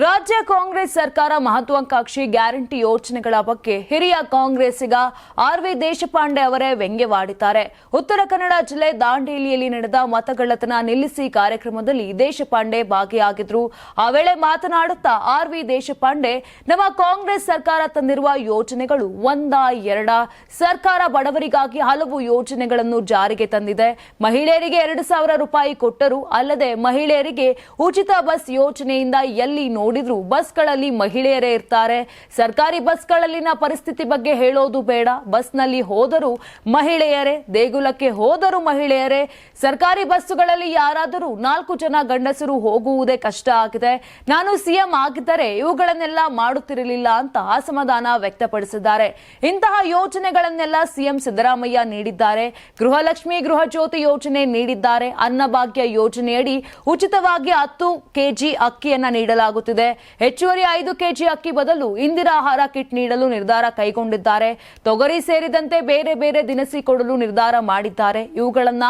ರಾಜ್ಯ ಕಾಂಗ್ರೆಸ್ ಸರ್ಕಾರ ಮಹತ್ವಾಕಾಂಕ್ಷಿ ಗ್ಯಾರಂಟಿ ಯೋಜನೆಗಳ ಬಗ್ಗೆ ಹಿರಿಯ ಕಾಂಗ್ರೆಸ್ಸಿಗ ಆರ್ ವಿ ದೇಶಪಾಂಡೆ ಅವರೇ ವ್ಯಂಗ್ಯವಾಡಿದ್ದಾರೆ. ಉತ್ತರ ಕನ್ನಡ ಜಿಲ್ಲೆ ದಾಂಡೇಲಿಯಲ್ಲಿ ನಡೆದ ಮತಗಳ್ಳತನ ನಿಲ್ಲಿಸಿ ಕಾರ್ಯಕ್ರಮದಲ್ಲಿ ದೇಶಪಾಂಡೆ ಭಾಗಿಯಾಗಿದ್ರು. ಆ ವೇಳೆ ಮಾತನಾಡುತ್ತಾ ಆರ್ ವಿ ದೇಶಪಾಂಡೆ, ನಮ್ಮ ಕಾಂಗ್ರೆಸ್ ಸರ್ಕಾರ ತಂದಿರುವ ಯೋಜನೆಗಳು ಒಂದ ಎರಡ. ಸರ್ಕಾರ ಬಡವರಿಗಾಗಿ ಹಲವು ಯೋಜನೆಗಳನ್ನು ಜಾರಿಗೆ ತಂದಿದೆ. ಮಹಿಳೆಯರಿಗೆ ಎರಡು ಸಾವಿರ ರೂಪಾಯಿ ಕೊಟ್ಟರು. ಅಲ್ಲದೆ ಮಹಿಳೆಯರಿಗೆ ಉಚಿತ ಬಸ್ ಯೋಜನೆಯಿಂದ ಎಲ್ಲಿ ನೋಡಿದ್ರು ಬಸ್ಗಳಲ್ಲಿ ಮಹಿಳೆಯರೇ ಇರ್ತಾರೆ. ಸರ್ಕಾರಿ ಬಸ್ಗಳಲ್ಲಿನ ಪರಿಸ್ಥಿತಿ ಬಗ್ಗೆ ಹೇಳೋದು ಬೇಡ. ಬಸ್ನಲ್ಲಿ ಹೋದರೂ ಮಹಿಳೆಯರೇ, ದೇಗುಲಕ್ಕೆ ಹೋದರೂ ಮಹಿಳೆಯರೇ, ಸರ್ಕಾರಿ ಬಸ್ಸುಗಳಲ್ಲಿ ಯಾರಾದರೂ ನಾಲ್ಕು ಜನ ಗಂಡಸರು ಹೋಗುವುದೇ ಕಷ್ಟ ಆಗಿದೆ. ನಾನು ಸಿಎಂ ಆಗಿದ್ದರೆ ಇವುಗಳನ್ನೆಲ್ಲ ಮಾಡುತ್ತಿರಲಿಲ್ಲ ಅಂತ ಅಸಮಾಧಾನ ವ್ಯಕ್ತಪಡಿಸಿದ್ದಾರೆ. ಇಂತಹ ಯೋಜನೆಗಳನ್ನೆಲ್ಲ ಸಿಎಂ ಸಿದ್ದರಾಮಯ್ಯ ನೀಡಿದ್ದಾರೆ. ಗೃಹಲಕ್ಷ್ಮಿ ಗೃಹ ಜ್ಯೋತಿ ಯೋಜನೆ ನೀಡಿದ್ದಾರೆ. ಅನ್ನಭಾಗ್ಯ ಯೋಜನೆಯಡಿ ಉಚಿತವಾಗಿ ಹತ್ತು ಕೆಜಿ ಅಕ್ಕಿಯನ್ನ ನೀಡಲಾಗುತ್ತಿದೆ. ಹೆಚ್ಚುವರಿ ಐದು ಕೆಜಿ ಅಕ್ಕಿ ಬದಲು ಇಂದಿರಾ ಆಹಾರ ಕಿಟ್ ನೀಡಲು ನಿರ್ಧಾರ ಕೈಗೊಂಡಿದ್ದಾರೆ. ತೊಗರಿ ಸೇರಿದಂತೆ ಬೇರೆ ಬೇರೆ ದಿನಸಿ ಕೊಡಲು ನಿರ್ಧಾರ ಮಾಡಿದ್ದಾರೆ. ಇವುಗಳನ್ನ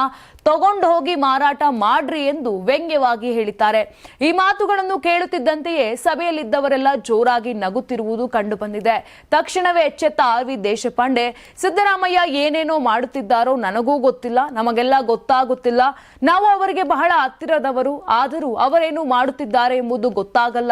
ತಗೊಂಡು ಹೋಗಿ ಮಾರಾಟ ಮಾಡ್ರಿ ಎಂದು ವ್ಯಂಗ್ಯವಾಗಿ ಹೇಳಿದ್ದಾರೆ. ಈ ಮಾತುಗಳನ್ನು ಕೇಳುತ್ತಿದ್ದಂತೆಯೇ ಸಭೆಯಲ್ಲಿದ್ದವರೆಲ್ಲ ಜೋರಾಗಿ ನಗುತ್ತಿರುವುದು ಕಂಡುಬಂದಿದೆ. ತಕ್ಷಣವೇ ಎಚ್ಚೆತ್ತ ಆರ್ ವಿ ದೇಶಪಾಂಡೆ, ಸಿದ್ದರಾಮಯ್ಯ ಏನೇನೋ ಮಾಡುತ್ತಿದ್ದಾರೋ ನನಗೂ ಗೊತ್ತಿಲ್ಲ, ನಮಗೆಲ್ಲ ಗೊತ್ತಾಗುತ್ತಿಲ್ಲ. ನಾವು ಅವರಿಗೆ ಬಹಳ ಹತ್ತಿರದವರು, ಆದರೂ ಅವರೇನು ಮಾಡುತ್ತಿದ್ದಾರೆ ಎಂಬುದು ಗೊತ್ತಾಗಲ್ಲ.